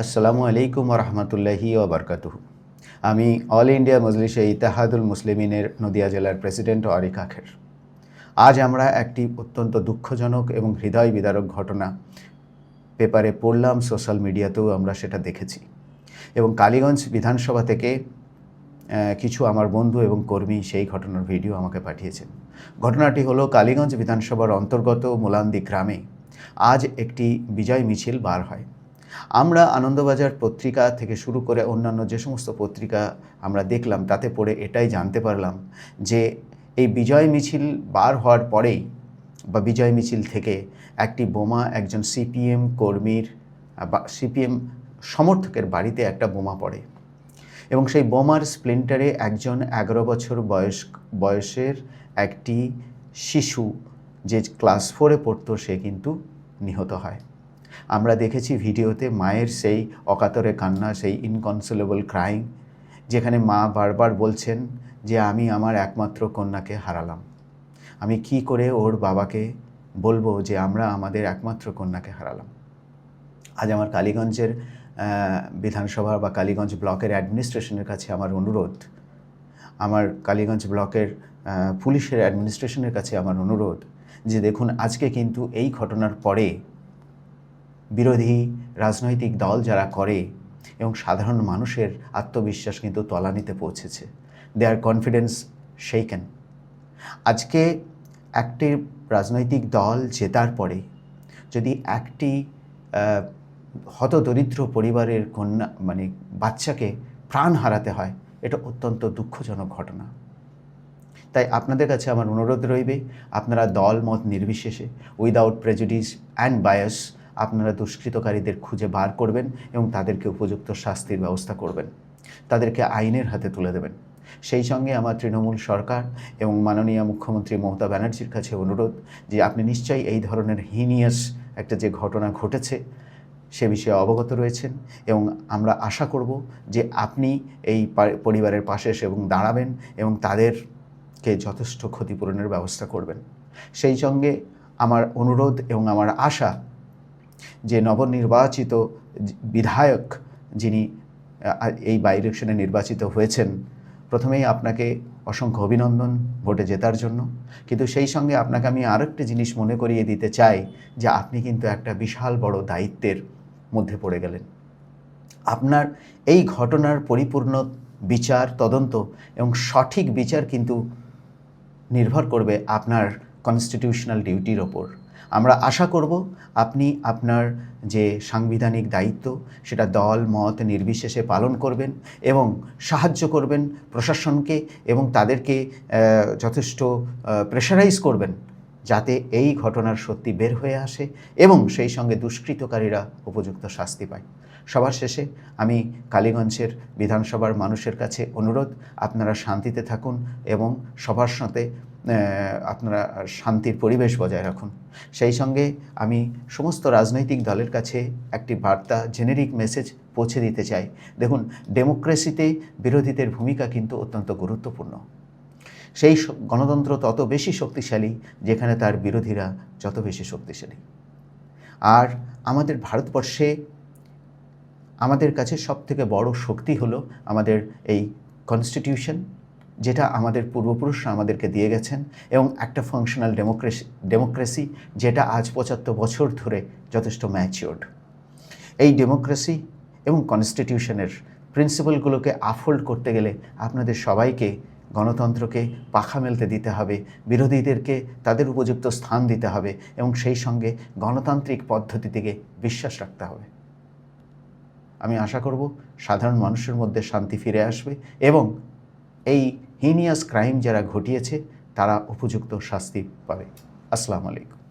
আসসালামু আলাইকুম রহমতুল্লাহি ওবরকাতুহ। আমি অল ইন্ডিয়া মজলিসে ইতাহাদুল মুসলিমিনের নদিয়া জেলার প্রেসিডেন্ট অরিক আখের। আজ আমরা একটি অত্যন্ত দুঃখজনক এবং হৃদয় বিদারক ঘটনা পেপারে পড়লাম, সোশ্যাল মিডিয়াতেও আমরা সেটা দেখেছি। এবং কালীগঞ্জ বিধানসভা থেকে কিছু আমার বন্ধু এবং কর্মী সেই ঘটনার ভিডিও আমাকে পাঠিয়েছেন। ঘটনাটি হলো কালীগঞ্জ বিধানসভার অন্তর্গত মোলান্দি গ্রামে আজ একটি বিজয় মিছিল বার হয়। আমরা আনন্দবাজার পত্রিকা থেকে শুরু করে অন্যান্য যে সমস্ত পত্রিকা আমরা দেখলাম, তাতে পড়ে এটাই জানতে পারলাম যে এই বিজয় মিছিল বার হওয়ার পরেই বা বিজয় মিছিল থেকে একটি বোমা একজন সিপিএম কর্মীর বা সিপিএম সমর্থকের বাড়িতে একটা বোমা পড়ে এবং সেই বোমার স্প্লিন্টারে একজন এগারো বছর বয়স বয়সের একটি শিশু যে ক্লাস ফোরে পড়তো সে কিন্তু নিহত হয়। আমরা দেখেছি ভিডিওতে মায়ের সেই অকাতরে কান্না, সেই ইনকনসোলেবল ক্রাইং যেখানে মা বারবার বলছেন যে আমি আমার একমাত্র কন্যাকে হারালাম। আমি কি করে ওর বাবাকে বলব যে আমরা আমাদের একমাত্র কন্যাকে হারালাম? আজ আমার কালীগঞ্জের বিধানসভা বা কালীগঞ্জ ব্লকের অ্যাডমিনিস্ট্রেশনের কাছে আমার অনুরোধ, আমার কালীগঞ্জ ব্লকের পুলিশের অ্যাডমিনিস্ট্রেশনের কাছে আমার অনুরোধ যে দেখুন, আজকে কিন্তু এই ঘটনার পরে বিরোধী রাজনৈতিক দল যারা করে এবং সাধারণ মানুষের আত্মবিশ্বাস কিন্তু তলানিতে পৌঁছেছে। দেয়ার কনফিডেন্স সেইকেন আজকে একটি রাজনৈতিক দল জেতার পরে যদি একটি হতদরিদ্র পরিবারের কন্যা মানে বাচ্চাকে প্রাণ হারাতে হয়, এটা অত্যন্ত দুঃখজনক ঘটনা। তাই আপনাদের কাছে আমার অনুরোধ রইবে, আপনারা দল মত নির্বিশেষে উইদাউট প্রেজুডিস অ্যান্ড বায়াস আপনারা দুষ্কৃতকারীদের খুঁজে বার করবেন এবং তাদেরকে উপযুক্ত শাস্তির ব্যবস্থা করবেন। তাদেরকে আইনের হাতে তুলে দেবেন। সেই সঙ্গে আমার তৃণমূল সরকার এবং মাননীয় মুখ্যমন্ত্রী মমতা ব্যানার্জির কাছে অনুরোধ যে আপনি নিশ্চয়ই এই ধরনের হিনিয়াস একটা যে ঘটনা ঘটেছে সে বিষয়ে অবগত রয়েছেন এবং আমরা আশা করব যে আপনি এই পরিবারের পাশে এসে এবং দাঁড়াবেন এবং তাদেরকে যথেষ্ট ক্ষতিপূরণের ব্যবস্থা করবেন। সেই সঙ্গে আমার অনুরোধ এবং আমার আশা যে নবনির্বাচিত বিধায়ক যিনি এই বাই ইলেকশনে নির্বাচিত হয়েছেন, প্রথমেই আপনাকে অসংখ্য অভিনন্দন ভোটে জেতার জন্য। কিন্তু সেই সঙ্গে আপনাকে আমি আরেকটি জিনিস মনে করিয়ে দিতে চাই যে আপনি কিন্তু একটা বিশাল বড় দায়িত্বের মধ্যে পড়ে গেলেন। আপনার এই ঘটনার পরিপূর্ণ বিচার, তদন্ত এবং সঠিক বিচার কিন্তু নির্ভর করবে আপনার কনস্টিটিউশনাল ডিউটির ওপর। আমরা আশা করব আপনি আপনার যে সাংবিধানিক দায়িত্ব, সেটা দল, মত নির্বিশেষে পালন করবেন এবং সাহায্য করবেন প্রশাসনকে এবং তাদেরকে যথেষ্ট প্রেশারাইজ করবেন যাতে এই ঘটনার সত্যি বের হয়ে আসে এবং সেই সঙ্গে দুষ্কৃতকারীরা উপযুক্ত শাস্তি পায়। সবার শেষে আমি কালীগঞ্জের বিধানসভার মানুষের কাছে অনুরোধ, আপনারা শান্তিতে থাকুন এবং সবার সাথে আপনারা শান্তির পরিবেশ বজায় রাখুন। সেই সঙ্গে আমি সমস্ত রাজনৈতিক দলের কাছে একটি বার্তা জেনেরিক মেসেজ পৌঁছে দিতে চাই। দেখুন ডেমোক্রেসিতে বিরোধীদের ভূমিকা কিন্তু অত্যন্ত গুরুত্বপূর্ণ। সেই গণতন্ত্র তত বেশি শক্তিশালী যেখানে তার বিরোধীরা যত বেশি শক্তিশালী। আর আমাদের ভারতবর্ষে আমাদের কাছে সবথেকে বড় শক্তি হলো আমাদের এই কনস্টিটিউশন যেটা আমাদের পূর্বপুরুষরা আমাদেরকে দিয়ে গেছেন এবং একটা ফাংশনাল ডেমোক্রেসি ডেমোক্রেসি যেটা আজ পঁচাত্তর বছর ধরে যথেষ্ট ম্যাচিওর্ড এই ডেমোক্রেসি এবং কনস্টিটিউশনের প্রিন্সিপালগুলোকে আফোল্ড করতে গেলে আপনাদের সবাইকে গণতন্ত্রকে পাখা মেলতে দিতে হবে, বিরোধীদেরকে তাদের উপযুক্ত স্থান দিতে হবে এবং সেই সঙ্গে গণতান্ত্রিক পদ্ধতি থেকে বিশ্বাস রাখতে হবে। আমি আশা করব সাধারণ মানুষের মধ্যে শান্তি ফিরে আসবে এবং এই হিনিয়াস ক্রাইম যারা ঘটিয়েছে তারা উপযুক্ত শাস্তি পাবে। আসসালামু আলাইকুম।